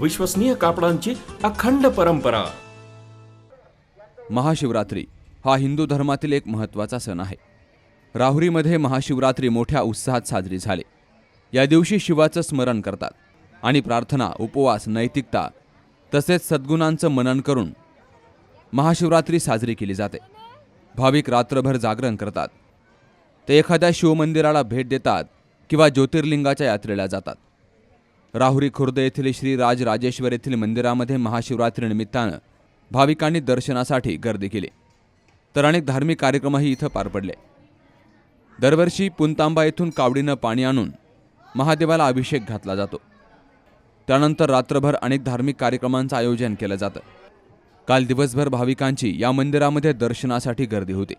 विश्वसनीय कापडांची अखंड परंपरा. महाशिवरात्री हा हिंदू धर्मातील एक महत्त्वाचा सण आहे. राहुरीमध्ये महाशिवरात्री मोठ्या उत्साहात साजरी झाली. या दिवशी शिवाचं स्मरण करतात आणि प्रार्थना उपवास नैतिकता तसेच सद्गुणांचं मनन करून महाशिवरात्री साजरी केली जाते. भाविक रात्रभर जागरण करतात. ते एखाद्या शिवमंदिराला भेट देतात किंवा ज्योतिर्लिंगाच्या यात्रेला जातात. राहुरी खुर्द येथील श्री राज राजेश्वर येथील मंदिरामध्ये महाशिवरात्री निमित्तानं भाविकांनी दर्शनासाठी गर्दी केली. तर अनेक धार्मिक कार्यक्रमही इथं पार पडले. दरवर्षी पुंतांबा येथून कावडीनं पाणी आणून महादेवाला अभिषेक घातला जातो. त्यानंतर रात्रभर अनेक धार्मिक कार्यक्रमांचं आयोजन केलं जातं. काल दिवसभर भाविकांची या मंदिरामध्ये दर्शनासाठी गर्दी होती.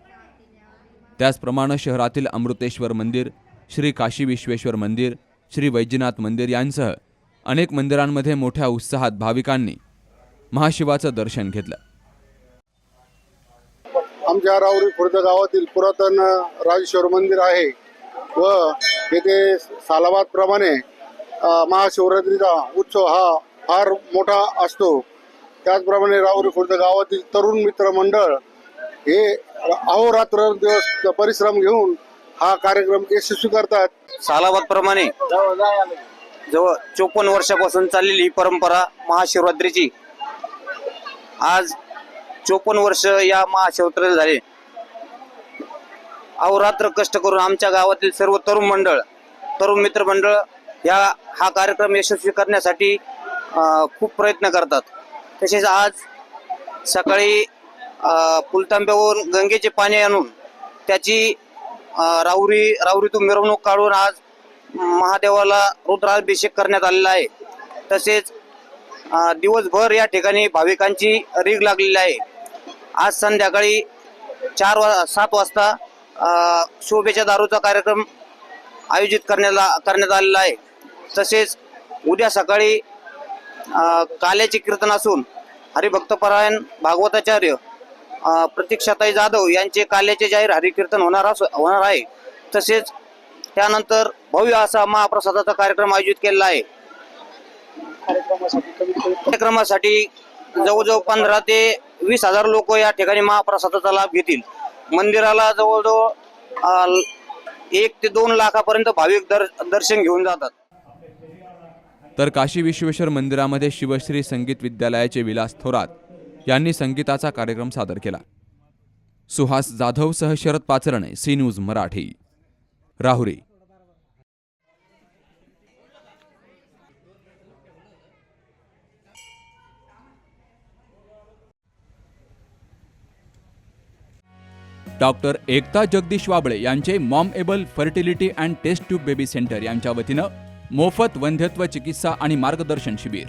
त्याचप्रमाणे शहरातील अमृतेश्वर मंदिर श्री काशी विश्वेश्वर मंदिर श्री वैजनाथ मंदिर यांसह अनेक मंदिरांमध्ये मोठ्या उत्साहात भाविकांनी महाशिवाचं दर्शन घेतलं. आमच्या राऊरी खुर्द गावातील पुरातन राजेश्वर मंदिर आहे व येथे सालाबादप्रमाणे महाशिवरात्रीचा उत्सव हा फार मोठा असतो. त्याचप्रमाणे राऊरी खुर्द गावातील तरुण मित्र मंडळ हे अहोरात्र दिवस परिश्रम घेऊन हा कार्यक्रम यशस्वी करतात सालाबाद प्रमाणे जवळ चोपन्न वर्षापासून चाललेली ही परंपरा महाशिवरात्रीची. आज चोपन्न वर्ष या महाशिवरात्रीला झाले. अहोरात्र कष्ट करून आमच्या गावातील सर्व तरुण मंडळ तरुण मित्र मंडळ या हा कार्यक्रम यशस्वी करण्यासाठी अं, खूप प्रयत्न करतात. तसेच आज सकाळी अं, पुलतांब्यावरून गंगेचे पाणी आणून त्याची राहुरी राहुरीतून मिरवणूक काढून आज महादेवाला रुद्राभिषेक करण्यात आलेला आहे. तसेच दिवसभर या ठिकाणी भाविकांची रीग लागलेली आहे. आज संध्याकाळी चार वा सात वाजता शोभेच्या दारूचा कार्यक्रम आयोजित करण्याला करण्यात आलेला आहे. तसेच उद्या सकाळी काल्याचे कीर्तन असून हरिभक्तपरायण भागवताचार्य प्रतीक्षाताई जाधव यांचे काल्याचे जाहीर हरिकीर्तन होणार होणार आहे. तसेच त्यानंतर भव्य असा महाप्रसादाचा कार्यक्रम आयोजित केलेला आहे. कार्यक्रमासाठी जवळजवळ पंधरा ते वीस हजार लोक या ठिकाणी महाप्रसादाचा लाभ घेतील. मंदिराला जवळजवळ एक ते दोन लाखापर्यंत भाविक दर दर्शन घेऊन जातात. तर काशी विश्वेश्वर मंदिरामध्ये शिवश्री संगीत विद्यालयाचे विलास थोरात यांनी संगीताचा कार्यक्रम सादर केला. सुहास जाधव सह Sharad Pacharne C news Marathi. Rahuri. Doctor Ekta Jagdish Wable यांचे mom able fertility and test tube baby centre यांच्या वतीनं मोफत वंध्यत्व चिकित्सा आणि मार्गदर्शन शिबिर.